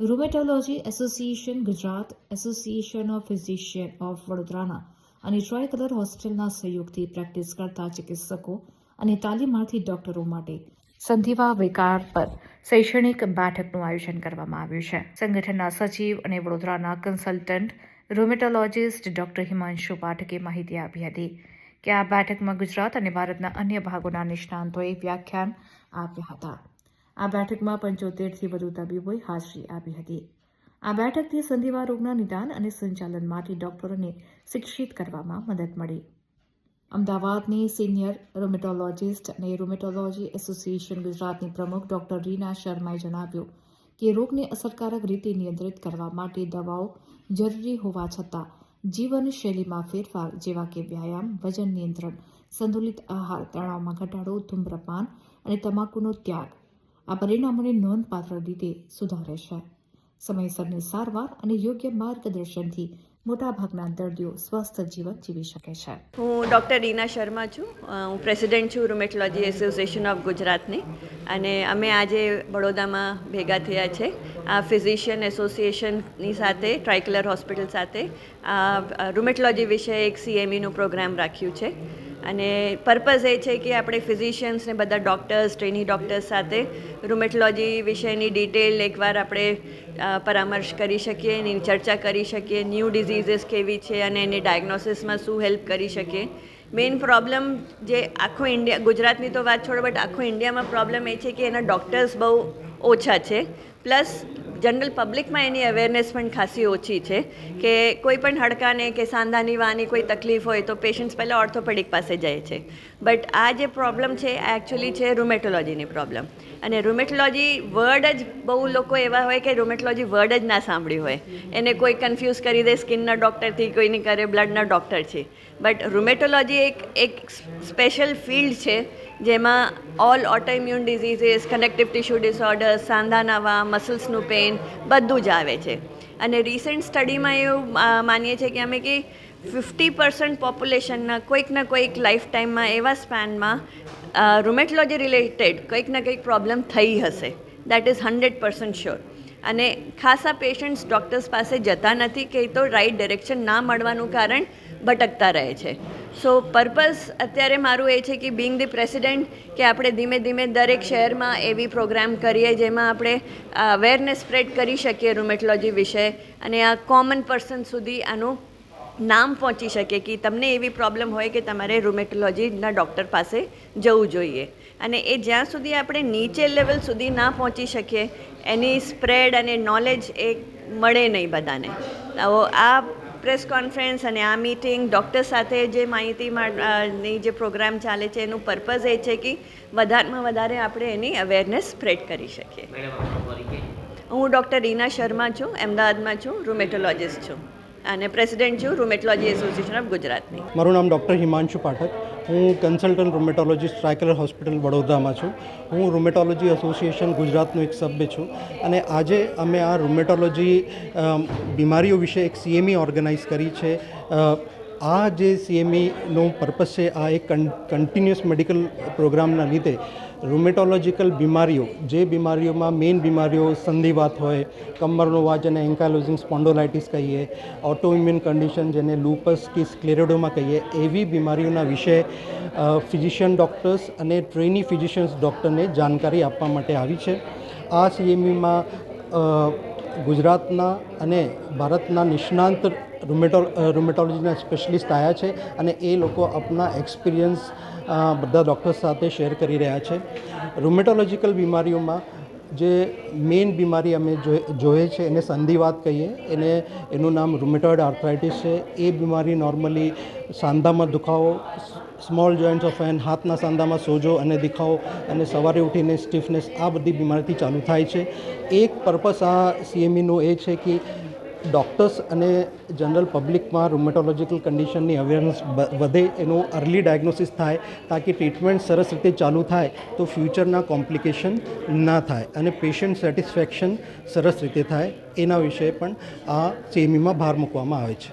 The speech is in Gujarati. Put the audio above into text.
Rheumatology association Gujarat association of physician of વડોદરાના અને ટ્રાયકલર હોસ્પિટલના સહયોગથી પ્રેક્ટિસ કરતા ચિકિત્સકો અને તાલીમાર્થી ડોક્ટરો માટે સંધિવા વિકાર પર શૈક્ષણિક બેઠકનું આયોજન કરવામાં આવ્યું છે. સંગઠનના સચિવ અને વડોદરાના કન્સલ્ટન્ટ રૂમેટોલોજિસ્ટ ડોક્ટર હિમાંશુ પાઠકે માહિતી આપી હતી કે આ બેઠકમાં ગુજરાત અને ભારતના અન્ય ભાગોના નિષ્ણાંતોએ વ્યાખ્યાન આપ્યા હતા. આ બેઠકમાં પંચોતેરથી વધુ તબીબોએ હાજરી આપી હતી. આ બેઠકથી સંધિવા રોગના નિદાન અને સંચાલન માટે ડોક્ટરોને શિક્ષિત કરવામાં મદદ મળી. અમદાવાદની સિનિયર રોમેટોલોજિસ્ટ અને રોમેટોલોજી એસોસિએશન ગુજરાતની પ્રમુખ ડોક્ટર રીના શર્માએ જણાવ્યું કે રોગને અસરકારક રીતે નિયંત્રિત કરવા માટે દવાઓ જરૂરી હોવા છતાં જીવનશૈલીમાં ફેરફાર જેવા કે વ્યાયામ, વજન નિયંત્રણ, સંતુલિત આહાર, તણાવમાં ઘટાડો, ધૂમ્રપાન અને તમાકુનો ત્યાગ આ પરિણામોને નોંધપાત્ર રીતે સુધારે છે. સમયસરની સારવાર અને યોગ્ય માર્ગદર્શનથી મોટાભાગના દર્દીઓ સ્વસ્થ જીવન જીવી શકે છે. હું ડૉક્ટર રીના શર્મા છું. હું પ્રેસિડેન્ટ છું રૂમેટોલોજી એસોસિએશન ઓફ ગુજરાતની. અને અમે આજે વડોદરામાં ભેગા થયા છે. આ ફિઝિશિયન એસોસિએશનની સાથે, ટ્રાઇકલર હોસ્પિટલ સાથે, આ રૂમેટોલોજી વિશે એક સીએમઈનું પ્રોગ્રામ રાખ્યું છે. અને પર્પઝ એ છે કે આપણે ફિઝિશિયન્સને બધા ડૉક્ટર્સ ટ્રેની ડૉક્ટર્સ સાથે રૂમેટોલોજી વિશેની ડિટેલ એકવાર આપણે પરામર્શ કરી શકીએ, એની ચર્ચા કરી શકીએ ન્યૂ ડિઝીઝીસ કેવી છે અને એની ડાયગ્નોસિસમાં શું હેલ્પ કરી શકીએ. મેઇન પ્રોબ્લેમ જે આખો ઇન્ડિયા ગુજરાતની તો વાત છોડો બટ આખો ઇન્ડિયામાં પ્રોબ્લેમ એ છે કે એના ડૉક્ટર્સ બહુ ઓછા છે. પ્લસ જનરલ પબ્લિકમાં એની અવેરનેસ પણ ખાસી ઓછી છે કે કોઈ પણ હડકાને કે સાંધાની વાની કોઈ તકલીફ હોય તો પેશન્ટ્સ પહેલાં ઓર્થોપેડિક પાસે જાય છે. બટ આ જે પ્રોબ્લેમ છે આ એકચ્યુઅલી છે રૂમેટોલોજીની પ્રોબ્લેમ અને રૂમેટોલોજી વર્ડ જ બહુ લોકો એવા હોય કે રૂમેટોલોજી વર્ડ જ ના સાંભળ્યું હોય. એને કોઈ કન્ફ્યુઝ કરી દે સ્કિનના ડૉક્ટરથી કોઈને કરે બ્લડના ડૉક્ટર છે બટ રૂમેટોલોજી એક એક સ્પેશિયલ ફિલ્ડ છે જેમાં all autoimmune diseases connective tissue disorders સાંધાના વા મસલ્સનું પેઇન બધું જ આવે છે. અને રિસેન્ટ સ્ટડીમાં એવું માનીએ છીએ કે અમે કે ફિફ્ટી પર્સન્ટ પોપ્યુલેશનના કોઈક ને કોઈક લાઈફ ટાઈમમાં એવા સ્પેનમાં રૂમેટોલોજી રિલેટેડ કંઈક ને કંઈક પ્રોબ્લેમ થઈ હશે. That is hundred percent sure અને ખાસા પેશન્ટ્સ ડૉક્ટર્સ પાસે જતા નથી કે તો રાઈટ ડિરેક્શન ના મળવાનું કારણ ભટકતા રહે છે. સો પર્પસ અત્યારે મારું એ છે કે બિંગ ધી પ્રેસિડેન્ટ કે આપણે ધીમે ધીમે દરેક શહેરમાં એવી પ્રોગ્રામ કરીએ જેમાં આપણે અવેરનેસ સ્પ્રેડ કરી શકીએ રૂમેટોલોજી વિશે અને આ કોમન પર્સન સુધી આનું નામ પહોંચી શકે કે તમને એવી પ્રોબ્લેમ હોય કે તમારે રૂમેટોલોજીના ડૉક્ટર પાસે જવું જોઈએ. અને એ જ્યાં સુધી આપણે નીચે લેવલ સુધી ના પહોંચી શકીએ, એની સ્પ્રેડ અને નોલેજ એ મળે નહીં બધાને. તો આ પ્રેસ કોન્ફરન્સ અને આ મીટિંગ ડૉક્ટર સાથે જે માહિતી જે પ્રોગ્રામ ચાલે છે એનું પર્પઝ એ છે કે વધારેમાં વધારે આપણે એની અવેરનેસ સ્પ્રેડ કરી શકીએ. હું ડૉક્ટર રીના શર્મા છું અમદાવાદમાં છું રૂમેટોલોજિસ્ટ છું. અને પ્રેસિડેન્ટ છું રૂમેટોલોજી એસોસિએશન ઓફ ગુજરાતની. મારું નામ ડૉક્ટર હિમાંશુ પાઠક. હું કન્સલ્ટન્ટ રૂમેટોલોજીસ્ટ ટ્રાયકલર હોસ્પિટલ વડોદરામાં છું. હું રૂમેટોલોજી એસોસિએશન ગુજરાતનો એક સભ્ય છું. અને આજે અમે આ રૂમેટોલોજી બીમારીઓ વિશે એક સીએમઈ ઓર્ગેનાઇઝ કરી છે. આ જે સીએમઈનો પર્પસ છે, આ એક કન્ટિન્યુઅસ મેડિકલ પ્રોગ્રામના લીધે રૂમેટોલોજીકલ બીમારીઓ, જે બીમારીઓમાં મેઇન બીમારીઓ સંધિવાત હોય, કમરનો વાજ અને એન્કાલોઝિંગ સ્પોન્ડોલાઇટિસ કહીએ ઓટોઇમ્યુન કન્ડિશન જેને લૂપસ કે સ્ક્લેરોડોમાં કહીએ, એવી બીમારીઓના વિશે ફિઝિશિયન ડૉક્ટર્સ અને ટ્રેની ફિઝિશિયન્સ ડૉક્ટરને જાણકારી આપવા માટે આવી છે. આ સીએમઈમાં ગુજરાતના અને ભારતના નિષ્ણાંત રૂમેટો રૂમેટોલોજીના સ્પેશિયલિસ્ટ આવ્યા છે અને એ લોકો આપના એક્સપિરિયન્સ બધા ડૉક્ટર્સ સાથે શેર કરી રહ્યા છે. રૂમેટોલોજીકલ બીમારીઓમાં જે મેઇન બીમારી અમે જોઈએ છે, એને સંધિવાત કહીએ, એને, એનું નામ રૂમેટોઇડ આર્થરાઇટિસ છે. એ બીમારી નોર્મલી સાંધામાં દુખાવો સ્મોલ જોઈન્ટ્સ ઓફ હેન્ડ હાથના સાંધામાં સોજો અને દેખાવો અને સવારે ઉઠીને સ્ટીફનેસ આ બધી બીમારીથી ચાલુ થાય છે. એક પર્પસ આ સીએમઈનો એ છે કે ડૉક્ટર્સ અને જનરલ પબ્લિકમાં રૂમેટોલોજીકલ કન્ડિશનની અવેરનેસ વધે, એનું અર્લી ડાયગ્નોસિસ થાય, તાકી ટ્રીટમેન્ટ સરસ રીતે ચાલુ થાય, તો ફ્યુચરના કોમ્પ્લિકેશન ના થાય અને પેશન્ટ સેટિસ્ફેક્શન સરસ રીતે થાય, એના વિશે પણ આ સેમીમાં ભાર મૂકવામાં આવે છે.